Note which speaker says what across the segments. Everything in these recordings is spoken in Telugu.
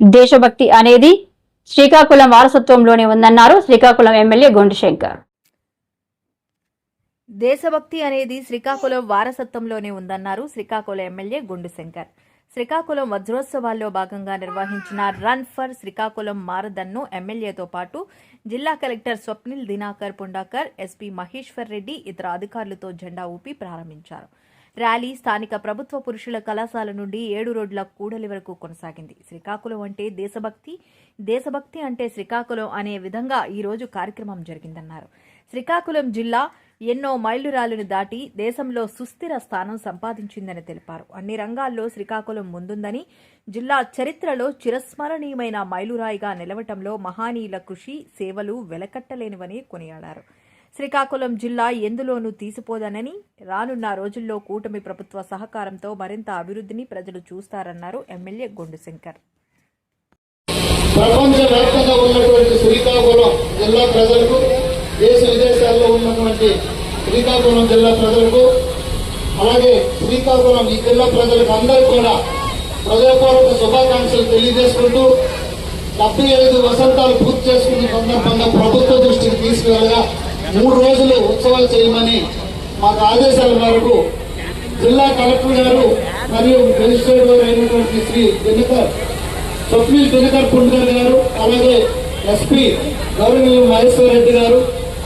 Speaker 1: దేశభక్తి అనేది శ్రీకాకుళం వారసత్వంలోనే ఉందన్నారు శ్రీకాకుళం ఎమ్మెల్యే గొండుశంకర్.
Speaker 2: దేశభక్తి అనేది శ్రీకాకుళం వారసత్వంలోనే ఉందన్నారు శ్రీకాకుళం ఎమ్మెల్యే గుండుశంకర్. శ్రీకాకుళం వజ్రోత్సవాల్లో భాగంగా నిర్వహించిన రన్ ఫర్ శ్రీకాకుళం మారదన్ను ఎమ్మెల్యేతో పాటు జిల్లా కలెక్టర్ స్వప్నిల్ దినాకర్ పుండాకర్ ఎస్పీ మహేశ్వర్ రెడ్డి ఇతర అధికారులతో జెండా ఊపి ప్రారంభించారు. ర్యాలీ స్థానిక ప్రభుత్వ పురుషుల కళాశాల నుండి ఏడు రోడ్ల కూడలి వరకు కొనసాగింది. శ్రీకాకుళం అంటే దేశభక్తి దేశభక్తి అంటే శ్రీకాకుళం అనే విధంగా ఈ రోజు కార్యక్రమం జరిగిందన్నారు. శ్రీకాకుళం జిల్లా ఎన్నో మైలురాళ్ళను దాటి దేశంలో సుస్థిర స్థానం సంపాదించిందని తెలిపారు. అన్ని రంగాల్లో శ్రీకాకుళం ముందుందని జిల్లా చరిత్రలో చిరస్మరణీయమైన మైలురాయిగా నిలవటంలో మహానీయుల కృషి సేవలు వెలకట్టలేనివని కొనియాడారు. శ్రీకాకుళం జిల్లా ఎందులోనూ తీసిపోదనని రానున్న రోజుల్లో కూటమి ప్రభుత్వ సహకారంతో మరింత అభివృద్ధిని ప్రజలు చూస్తారన్నారు ఎమ్మెల్యే గొండు శంకర్.
Speaker 3: ప్రపంచవ్యాప్తంగా ఉన్నటువంటి శ్రీకాకుళం జిల్లా ప్రజలకు దేశ విదేశాల్లో ఉన్నటువంటి శ్రీకాకుళం జిల్లా ప్రజలకు అలాగే శ్రీకాకుళం ఈ జిల్లా ప్రజలకు అందరూ కూడా ప్రజాపూర్వక శుభాకాంక్షలు తెలియజేసుకుంటూ డెబ్బై ఐదు వసంతాలు పూర్తి చేసుకున్న సందర్భంగా ప్రభుత్వ దృష్టికి తీసుకువెళ్ళగా మూడు రోజులు ఉత్సవాలు చేయమని మాకు ఆదేశాల మేరకు జిల్లా కలెక్టర్ గారు మరియు మెజిస్ట్రేట్ అయినటువంటి శ్రీ దినకర్ స్వప్నిల్ దినకర్ పుండ్కర్ గారు అలాగే ఎస్పీ గౌరవనీయ మహేశ్వర్ రెడ్డి గారు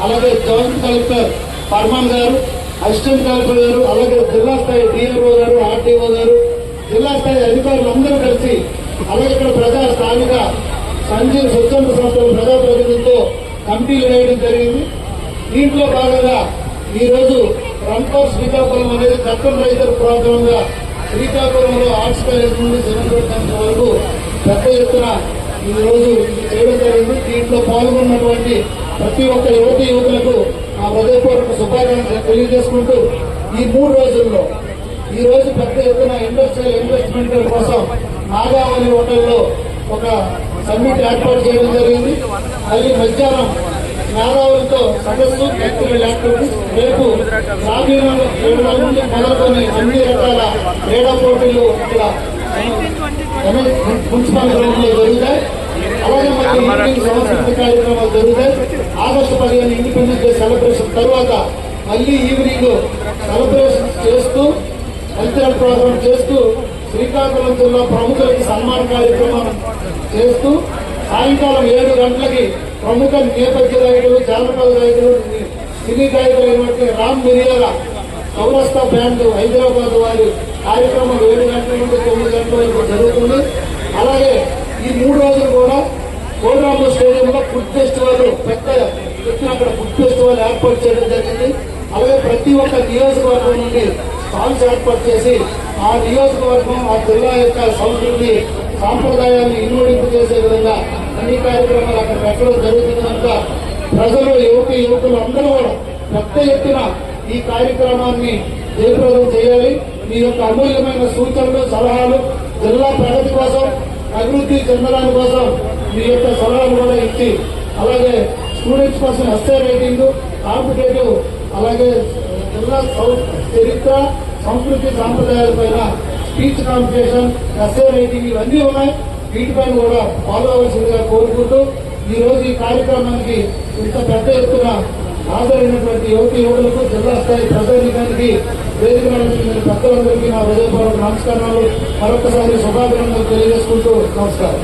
Speaker 3: అలాగే జాయింట్ కలెక్టర్ ఫర్మాన్ గారు అసిస్టెంట్ కలెక్టర్ గారు అలాగే జిల్లా స్థాయి డిఆర్ఓ గారు ఆర్టీఓ గారు జిల్లా స్థాయి అధికారులు అందరూ కలిసి అలాగే ఇక్కడ ప్రజా స్థానిక సంజీవ్ స్వచ్ఛంద సంస్థల ప్రజాప్రతినిధులతో కమిటీలు వేయడం జరిగింది. దీంట్లో భాగంగా ఈ రోజు రంపర్ శ్రీకాకుళం అనేది చట్టం రైతుల ప్రాంతంగా శ్రీకాకుళంలో ఆర్ట్స్ కాలేజ్ నుండి జగన్ వరకు పెద్ద ఎత్తున ఈరోజు ఇది చేయడం జరిగింది. దీంట్లో పాల్గొన్నటువంటి ప్రతి ఒక్క యువతి యువకులకు ఆ హృదయపూర్వక శుభాకాంక్షలు తెలియజేసుకుంటూ ఈ మూడు రోజుల్లో ఈ రోజు పెద్ద ఎత్తున ఇండస్ట్రియల్ ఇన్వెస్ట్మెంట్ కోసం నాగావళి హోటల్లో ఒక సమ్మిట్ ఏర్పాటు చేయడం జరిగింది. మళ్ళీ మధ్యాహ్నం మేధావులతో సదస్సు ప్రాక్టికల్ యాక్టివిటీస్ రేపు క్రీడల నుండి మొదలుకొని అన్ని రకాల క్రీడా పోటీలు ఇక్కడ మున్సిపల్ గ్రౌండ్లో జరుగుతాయి. అలాగే మనకి సాంస్కృతిక కార్యక్రమాలు జరుగుతాయి. ఆగస్టు పదిహేను ఇండిపెండెన్స్ డే సెలబ్రేషన్. తర్వాత మళ్ళీ ఈవినింగ్ సెలబ్రేషన్ చేస్తూ కల్చరల్ ప్రోగ్రామ్ చేస్తూ శ్రీకాకుళం జిల్లా ప్రముఖులకి సన్మాన కార్యక్రమం చేస్తూ సాయంకాలం ఏడు గంటలకి ప్రముఖ నేపథ్య రైతులు జానపద రైతులు సినీ గాయకులు అయినటువంటి రామ్ మిరియాల సౌరాష్ట్ర బ్యాండ్ హైదరాబాద్ వారి కార్యక్రమం ఏడు గంటల నుండి తొమ్మిది గంటల వరకు జరుగుతుంది. అలాగే ఈ మూడు రోజులు కూడా కోల్రాంబు స్టేడియంలో ఫుడ్ ఫెస్టివల్ పెద్ద ఎత్తున అక్కడ ఫుడ్ ఫెస్టివల్ ఏర్పాటు చేయడం జరిగింది. అలాగే ప్రతి ఒక్క నియోజకవర్గం నుండి స్టాల్స్ ఏర్పాటు చేసి ఆ నియోజకవర్గం ఆ జిల్లా యొక్క సంస్కృతి సాంప్రదాయాన్ని ఇన్వడింపు చేసే విధంగా అన్ని కార్యక్రమాలు అక్కడ పెట్టడం జరుగుతుంది కనుక ప్రజలు యువతి యువకులు అందరూ కూడా పెద్ద ఎత్తున ఈ కార్యక్రమాన్ని జయప్రదం చేయాలి. మీ యొక్క అమూల్యమైన సూచనలు సలహాలు జిల్లా ప్రగతి కోసం అభివృద్ధి చెందడానికి కోసం మీ యొక్క సలహాలు కూడా ఇచ్చి అలాగే స్టూడెంట్స్ కోసం ఎస్ఏ రేటింగ్ కాంపిటేటివ్ అలాగే జిల్లా చరిత్ర సంస్కృతి సాంప్రదాయాల పైన స్పీచ్ కాంపిటీషన్ ఎస్ఏ రైటింగ్ ఇవన్నీ ఉన్నాయి. వీటిపైన కూడా ఫాలో అవ్వాల్సిందిగా కోరుకుంటూ ఈ రోజు ఈ కార్యక్రమానికి ఇంత పెద్ద ఎత్తున హాజరైనటువంటి యువతి యువకులకు జిల్లా స్థాయి ప్రజానికానికి వేదిక నడిపిన పెద్దలందరికీ నా హృదయపూర్వక నమస్కారాలు. మరొకసారి శుభాభినందనలు తెలియజేసుకుంటూ నమస్కారం.